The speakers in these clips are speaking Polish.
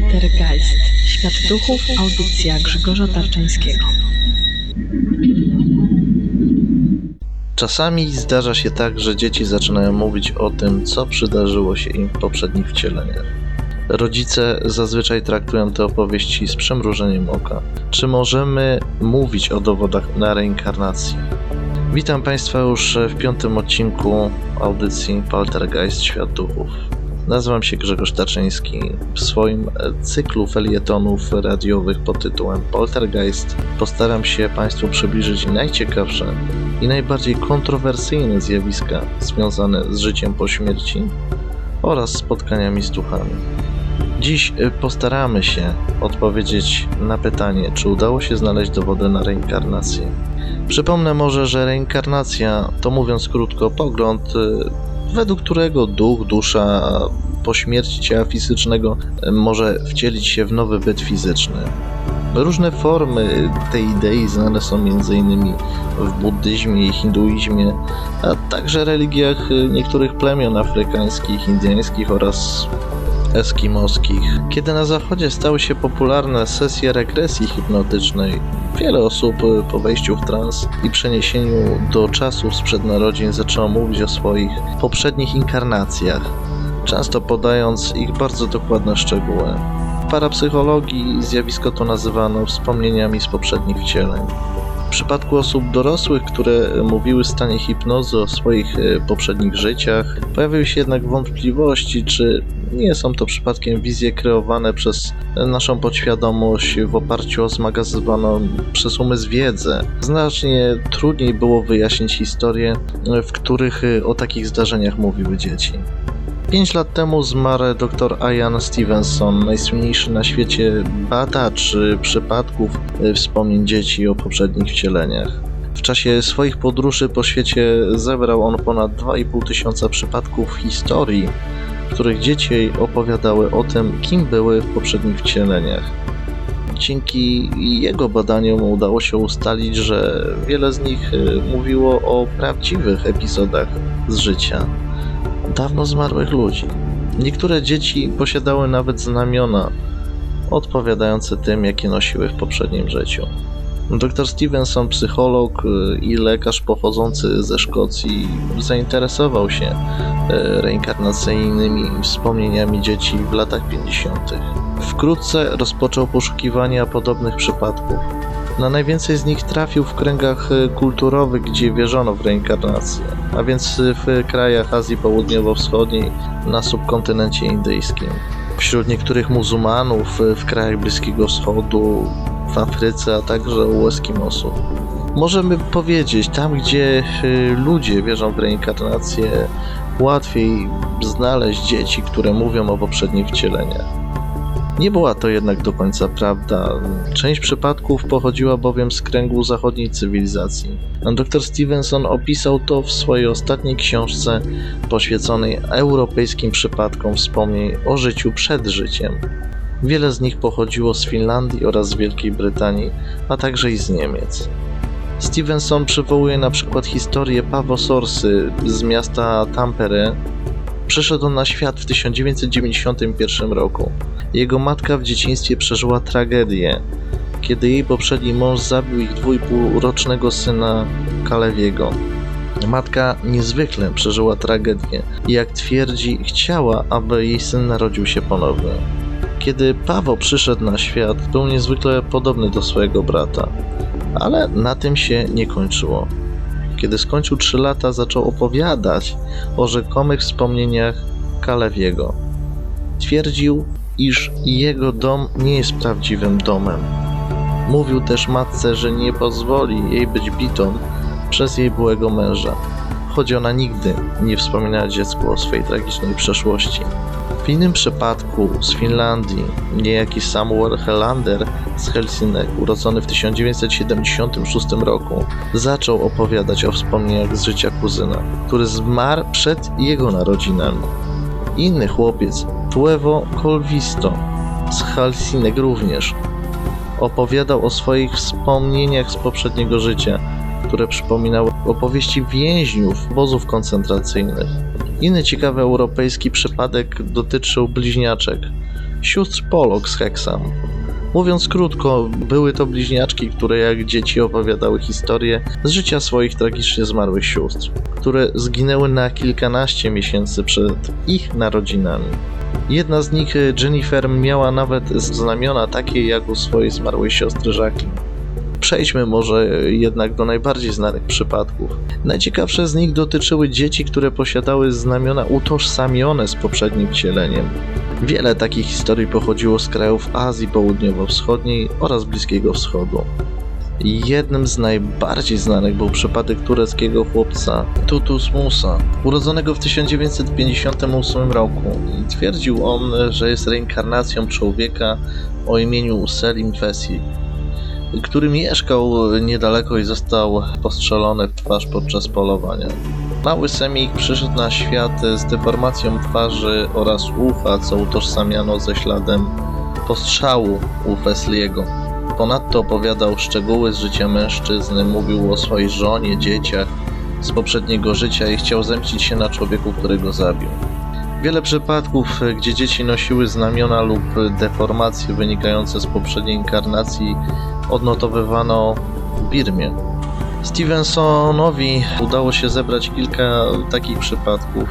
Poltergeist. Świat duchów. Audycja Grzegorza Tarczyńskiego. Czasami zdarza się tak, że dzieci zaczynają mówić o tym, co przydarzyło się im w poprzednich wcieleniach. Rodzice zazwyczaj traktują te opowieści z przymrużeniem oka. Czy możemy mówić o dowodach na reinkarnację? Witam Państwa już w piątym odcinku audycji Poltergeist Świat Duchów. Nazywam się Grzegorz Tarczyński. W swoim cyklu felietonów radiowych pod tytułem Poltergeist postaram się Państwu przybliżyć najciekawsze i najbardziej kontrowersyjne zjawiska związane z życiem po śmierci oraz spotkaniami z duchami. Dziś postaramy się odpowiedzieć na pytanie, czy udało się znaleźć dowody na reinkarnację. Przypomnę może, że reinkarnacja to mówiąc krótko pogląd, według którego duch, dusza po śmierci ciała fizycznego może wcielić się w nowy byt fizyczny. Różne formy tej idei znane są m.in. w buddyzmie i hinduizmie, a także religiach niektórych plemion afrykańskich, indyjskich oraz eskimoskich. Kiedy na zachodzie stały się popularne sesje regresji hipnotycznej, wiele osób po wejściu w trans i przeniesieniu do czasów sprzed narodzin zaczęło mówić o swoich poprzednich inkarnacjach, często podając ich bardzo dokładne szczegóły. W parapsychologii zjawisko to nazywano wspomnieniami z poprzednich wcieleń. W przypadku osób dorosłych, które mówiły w stanie hipnozy o swoich poprzednich życiach, pojawiły się jednak wątpliwości, czy nie są to przypadkiem wizje kreowane przez naszą podświadomość w oparciu o zmagazywaną przez umysł wiedzę. Znacznie trudniej było wyjaśnić historie, w których o takich zdarzeniach mówiły dzieci. Pięć lat temu zmarł dr Ian Stevenson, najsłynniejszy na świecie badacz przypadków wspomnień dzieci o poprzednich wcieleniach. W czasie swoich podróży po świecie zebrał on ponad 2,5 tysiąca przypadków historii, w których dzieci opowiadały o tym, kim były w poprzednich wcieleniach. Dzięki jego badaniom udało się ustalić, że wiele z nich mówiło o prawdziwych epizodach z życia dawno zmarłych ludzi. Niektóre dzieci posiadały nawet znamiona odpowiadające tym, jakie nosiły w poprzednim życiu. Dr Stevenson, psycholog i lekarz pochodzący ze Szkocji, zainteresował się reinkarnacyjnymi wspomnieniami dzieci w latach 50. Wkrótce rozpoczął poszukiwania podobnych przypadków. Na najwięcej z nich trafił w kręgach kulturowych, gdzie wierzono w reinkarnację, a więc w krajach Azji Południowo-Wschodniej, na subkontynencie indyjskim. Wśród niektórych muzułmanów w krajach Bliskiego Wschodu, w Afryce, a także u Eskimosów. Możemy powiedzieć, tam gdzie ludzie wierzą w reinkarnację, łatwiej znaleźć dzieci, które mówią o poprzednich wcieleniach. Nie była to jednak do końca prawda. Część przypadków pochodziła bowiem z kręgu zachodniej cywilizacji. Dr Stevenson opisał to w swojej ostatniej książce poświęconej europejskim przypadkom wspomnień o życiu przed życiem. Wiele z nich pochodziło z Finlandii oraz z Wielkiej Brytanii, a także i z Niemiec. Stevenson przywołuje na przykład historię Pavo Sorsy z miasta Tampere, Przyszedł na świat w 1991 roku. Jego matka w dzieciństwie przeżyła tragedię, kiedy jej poprzedni mąż zabił ich dwójpółrocznego syna Kalewiego. Matka niezwykle przeżyła tragedię i jak twierdzi, chciała, aby jej syn narodził się ponownie. Kiedy Paweł przyszedł na świat, był niezwykle podobny do swojego brata, ale na tym się nie kończyło. Kiedy skończył 3 lata, zaczął opowiadać o rzekomych wspomnieniach Kalewiego. Twierdził, iż jego dom nie jest prawdziwym domem. Mówił też matce, że nie pozwoli jej być bitą przez jej byłego męża, choć ona nigdy nie wspominała dziecku o swojej tragicznej przeszłości. W innym przypadku z Finlandii niejaki Samuel Helander z Helsinek, urodzony w 1976 roku, zaczął opowiadać o wspomnieniach z życia kuzyna, który zmarł przed jego narodzinami. Inny chłopiec, Tuevo Kolwisto z Helsinek również, opowiadał o swoich wspomnieniach z poprzedniego życia, które przypominały opowieści więźniów obozów koncentracyjnych. Inny ciekawy europejski przypadek dotyczył bliźniaczek, sióstr Pollock z Hexham. Mówiąc krótko, były to bliźniaczki, które jak dzieci opowiadały historię z życia swoich tragicznie zmarłych sióstr, które zginęły na kilkanaście miesięcy przed ich narodzinami. Jedna z nich, Jennifer, miała nawet znamiona takie jak u swojej zmarłej siostry Jacqueline. Przejdźmy może jednak do najbardziej znanych przypadków. Najciekawsze z nich dotyczyły dzieci, które posiadały znamiona utożsamione z poprzednim wcieleniem. Wiele takich historii pochodziło z krajów Azji Południowo-Wschodniej oraz Bliskiego Wschodu. Jednym z najbardziej znanych był przypadek tureckiego chłopca Tutus Musa, urodzonego w 1958 roku. Twierdził on, że jest reinkarnacją człowieka o imieniu Selim Fesi, który mieszkał niedaleko i został postrzelony w twarz podczas polowania. Mały Semik przyszedł na świat z deformacją twarzy oraz ucha, co utożsamiano ze śladem postrzału u Fesliego. Ponadto opowiadał szczegóły z życia mężczyzny, mówił o swojej żonie, dzieciach z poprzedniego życia i chciał zemścić się na człowieku, który go zabił. Wiele przypadków, gdzie dzieci nosiły znamiona lub deformacje wynikające z poprzedniej inkarnacji, odnotowywano w Birmie. Stevensonowi udało się zebrać kilka takich przypadków.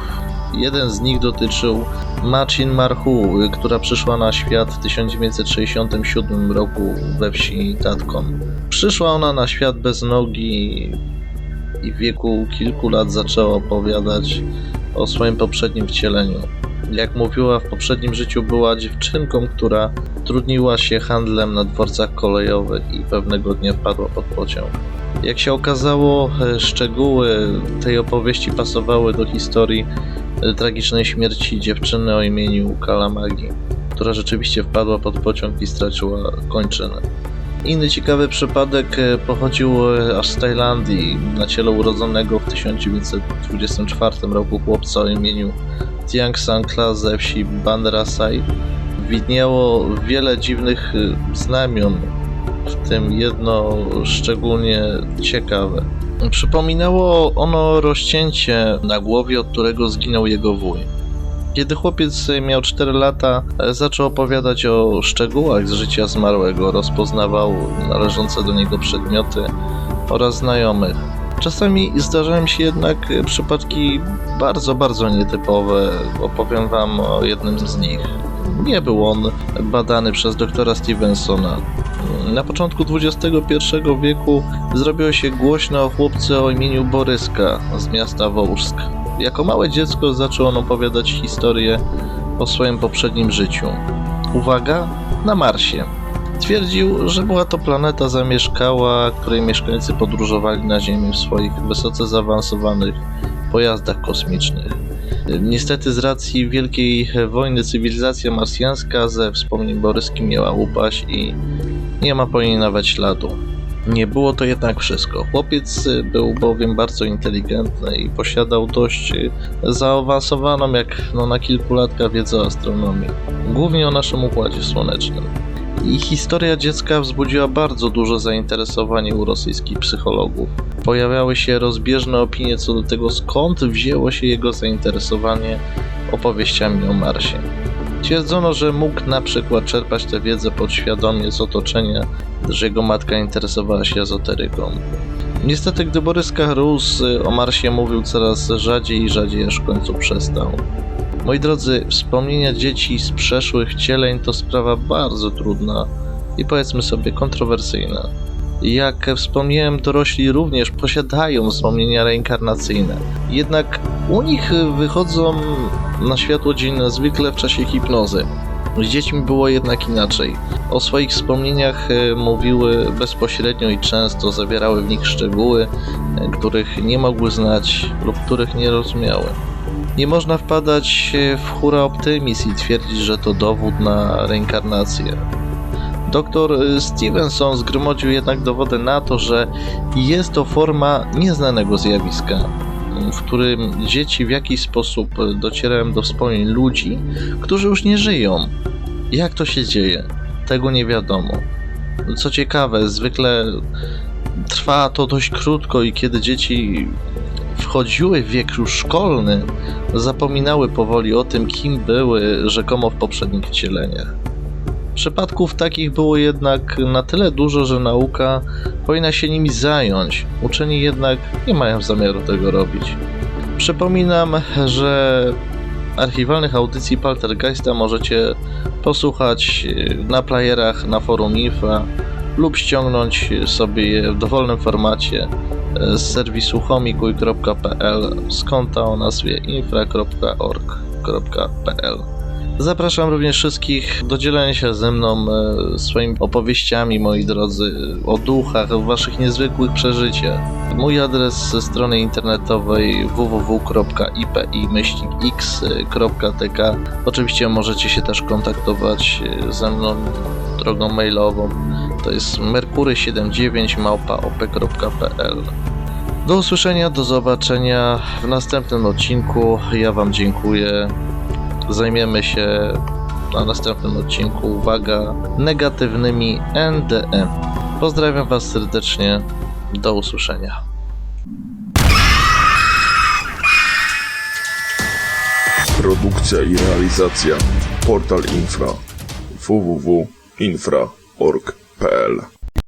Jeden z nich dotyczył Machin Marhu, która przyszła na świat w 1967 roku we wsi Tatkon. Przyszła ona na świat bez nogi i w wieku kilku lat zaczęła opowiadać o swoim poprzednim wcieleniu. Jak mówiła, w poprzednim życiu była dziewczynką, która trudniła się handlem na dworcach kolejowych i pewnego dnia wpadła pod pociąg. Jak się okazało, e, szczegóły tej opowieści pasowały do historii e, tragicznej śmierci dziewczyny o imieniu Kalamagi, która rzeczywiście wpadła pod pociąg i straciła kończynę. Inny ciekawy przypadek e, pochodził e, aż z Tajlandii, na ciele urodzonego w 1924 roku chłopca o imieniu Tiang Sankla ze wsi Bandarasai. Widniało wiele dziwnych e, znamion, w tym jedno szczególnie ciekawe. Przypominało ono rozcięcie na głowie, od którego zginął jego wuj. Kiedy chłopiec miał 4 lata, e, zaczął opowiadać o szczegółach z życia zmarłego, rozpoznawał należące do niego przedmioty oraz znajomych. Czasami zdarzają się jednak przypadki bardzo, bardzo nietypowe. Opowiem Wam o jednym z nich. Nie był on badany przez doktora Stevensona. Na początku XXI wieku zrobiło się głośno o chłopcu o imieniu Boryska z miasta Wołżsk. Jako małe dziecko zaczął on opowiadać historię o swoim poprzednim życiu. Uwaga, na Marsie. Twierdził, że była to planeta zamieszkała, której mieszkańcy podróżowali na Ziemię w swoich wysoce zaawansowanych pojazdach kosmicznych. Niestety z racji wielkiej wojny cywilizacja marsjańska ze wspomnień Boryski miała upaść i nie ma po niej nawet śladu. Nie było to jednak wszystko. Chłopiec był bowiem bardzo inteligentny i posiadał dość zaawansowaną, jak no, na kilkulatka, wiedzę o astronomii. Głównie o naszym Układzie Słonecznym. I historia dziecka wzbudziła bardzo duże zainteresowanie u rosyjskich psychologów. Pojawiały się rozbieżne opinie co do tego, skąd wzięło się jego zainteresowanie opowieściami o Marsie. Twierdzono, że mógł na przykład czerpać tę wiedzę podświadomie z otoczenia, że jego matka interesowała się ezoteryką. Niestety, gdy Boryska rósł, o Marsie mówił coraz rzadziej i rzadziej, aż w końcu przestał. Moi drodzy, wspomnienia dzieci z przeszłych wcieleń to sprawa bardzo trudna i powiedzmy sobie kontrowersyjna. Jak wspomniałem, dorośli również posiadają wspomnienia reinkarnacyjne. Jednak u nich wychodzą na światło dzienne zwykle w czasie hipnozy. Z dziećmi było jednak inaczej. O swoich wspomnieniach e, mówiły bezpośrednio i często zawierały w nich szczegóły, e, których nie mogły znać lub których nie rozumiały. Nie można wpadać w hura optymizm i twierdzić, że to dowód na reinkarnację. Dr Stevenson zgromadził jednak dowody na to, że jest to forma nieznanego zjawiska, w którym dzieci w jakiś sposób docierają do wspomnień ludzi, którzy już nie żyją. Jak to się dzieje? Tego nie wiadomo. Co ciekawe, zwykle trwa to dość krótko i kiedy dzieci wchodziły w wiek już szkolny, zapominały powoli o tym, kim były rzekomo w poprzednich wcieleniach. Przypadków takich było jednak na tyle dużo, że nauka powinna się nimi zająć. Uczeni jednak nie mają zamiaru tego robić. Przypominam, że archiwalnych audycji Paltergeista możecie posłuchać na playerach na forum Infra lub ściągnąć sobie je w dowolnym formacie z serwisu homikuj.pl z konta o nazwie infra.org.pl. Zapraszam również wszystkich do dzielenia się ze mną e, swoimi opowieściami, moi drodzy, o duchach, o waszych niezwykłych przeżyciach. Mój adres ze strony internetowej www.ipi-x.tk Oczywiście możecie się też kontaktować e, ze mną drogą mailową. To jest merkury79małpa.op.pl Do usłyszenia, do zobaczenia w następnym odcinku. Ja wam dziękuję zajmiemy się na następnym odcinku, uwaga, negatywnymi NDM. Pozdrawiam Was serdecznie, do usłyszenia. Produkcja i realizacja Portal Infra www.infra.org.pl